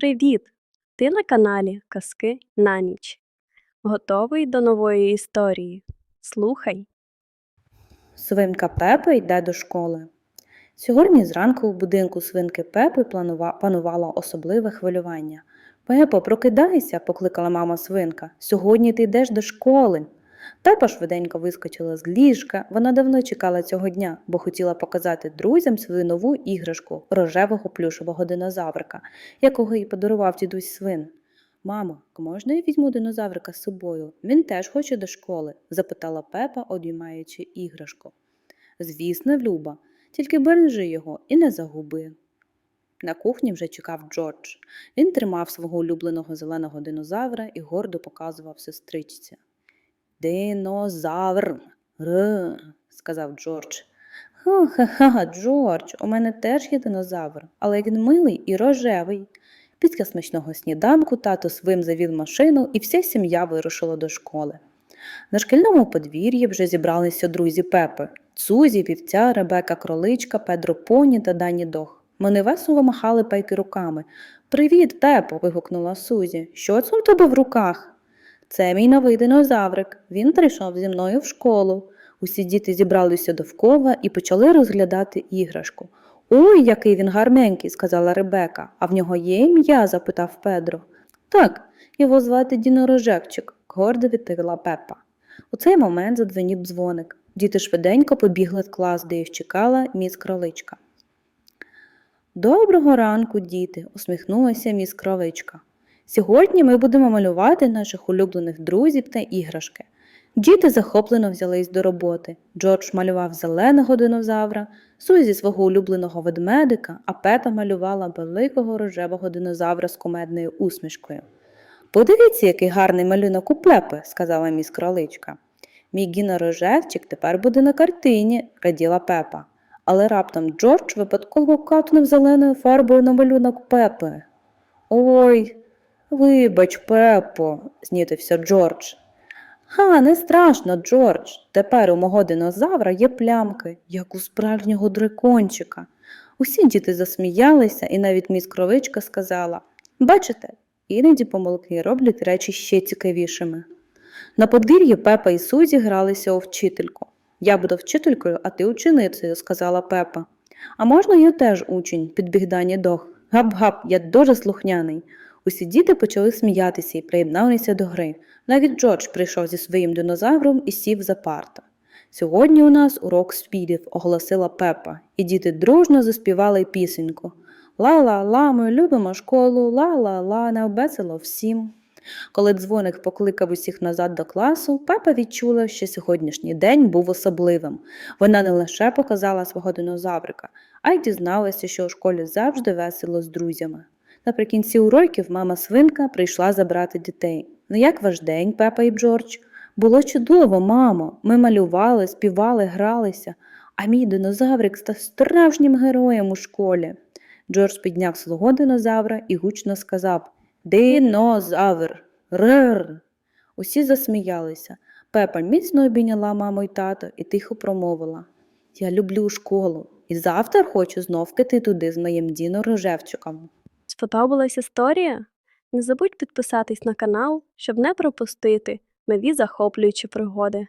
Привіт! Ти на каналі Казки на ніч. Готовий до нової історії? Слухай. Свинка Пепа йде до школи. Сьогодні зранку в будинку свинки Пепи панувало особливе хвилювання. Пепо, прокидайся, покликала мама свинка. Сьогодні ти йдеш до школи. Пепа швиденько вискочила з ліжка. Вона давно чекала цього дня, бо хотіла показати друзям свою нову іграшку рожевого плюшевого динозаврика, якого їй подарував дідусь свин. Мамо, можна я візьму динозаврика з собою? Він теж хоче до школи, запитала Пепа, обіймаючи іграшку. Звісно, Люба, тільки бережи його і не загуби. На кухні вже чекав Джордж. Він тримав свого улюбленого зеленого динозавра і гордо показував сестричці. Динозавр. Р, сказав Джордж. Ха-ха-ха, Джордж, у мене теж є динозавр, але він милий і рожевий. Після смачного сніданку тато свим завів машину, і вся сім'я вирушила до школи. На шкільному подвір'ї вже зібралися друзі Пепи Цузі, вівця, Ребека Кроличка, Педро Поні та Дані Дог. Вони весело махали пейки руками. Привіт, Пепо. вигукнула Сузі. Що це в тебе в руках? Це мій новий динозаврик. Він прийшов зі мною в школу. Усі діти зібралися довкола і почали розглядати іграшку. Ой, який він гарненький, сказала Ребека. А в нього є ім'я? запитав Педро. Так, його звати Дінорожевчик, гордо відповіла Пепа. У цей момент задзвенів дзвоник. Діти швиденько побігли в клас, де їх чекала міс кроличка. Доброго ранку, діти, усміхнулася міс кроличка. Сьогодні ми будемо малювати наших улюблених друзів та іграшки. Діти захоплено взялись до роботи. Джордж малював зеленого динозавра, Сузі свого улюбленого ведмедика, а Пепа малювала великого рожевого динозавра з кумедною усмішкою. Подивіться, який гарний малюнок у Пепи, сказала міс кроличка. Мій гінорожевчик тепер буде на картині, раділа Пепа. Але раптом Джордж випадково капнув зеленою фарбою на малюнок Пепи. Ой, вибач, Пепо, знітився Джордж. Ха, не страшно, Джордж. Тепер у мого динозавра є плямки, як у справжнього дракончика. Усі діти засміялися, і навіть міс кровичка сказала Бачите, іноді помилки роблять речі ще цікавішими. На подвір'ї Пепа і Сузі гралися у вчительку. Я буду вчителькою, а ти ученицею, сказала Пепа. А можна я теж учень, підбіг Дані Дог. Гап-гап, я дуже слухняний. Усі діти почали сміятися і приєдналися до гри. Навіть Джордж прийшов зі своїм динозавром і сів за парту. Сьогодні у нас урок співів, оголосила Пепа, і діти дружно заспівали пісеньку. Ла-ла-ла, ми любимо школу, ла-ла-ла, не обесило всім. Коли дзвоник покликав усіх назад до класу, Пепа відчула, що сьогоднішній день був особливим. Вона не лише показала свого динозаврика, а й дізналася, що у школі завжди весело з друзями. Наприкінці уроків мама свинка прийшла забрати дітей. Ну як ваш день, Пепа і Джордж? Було чудово, мамо. Ми малювали, співали, гралися, а мій динозаврик став справжнім героєм у школі. Джордж підняв свого динозавра і гучно сказав Динозавр. Рр. Усі засміялися. Пепа міцно обійняла маму й тато і тихо промовила Я люблю школу, і завтра хочу знов піти туди з моїм Діно Рожевчиком. Сподобалась історія? Не забудь підписатись на канал, щоб не пропустити нові захоплюючі пригоди.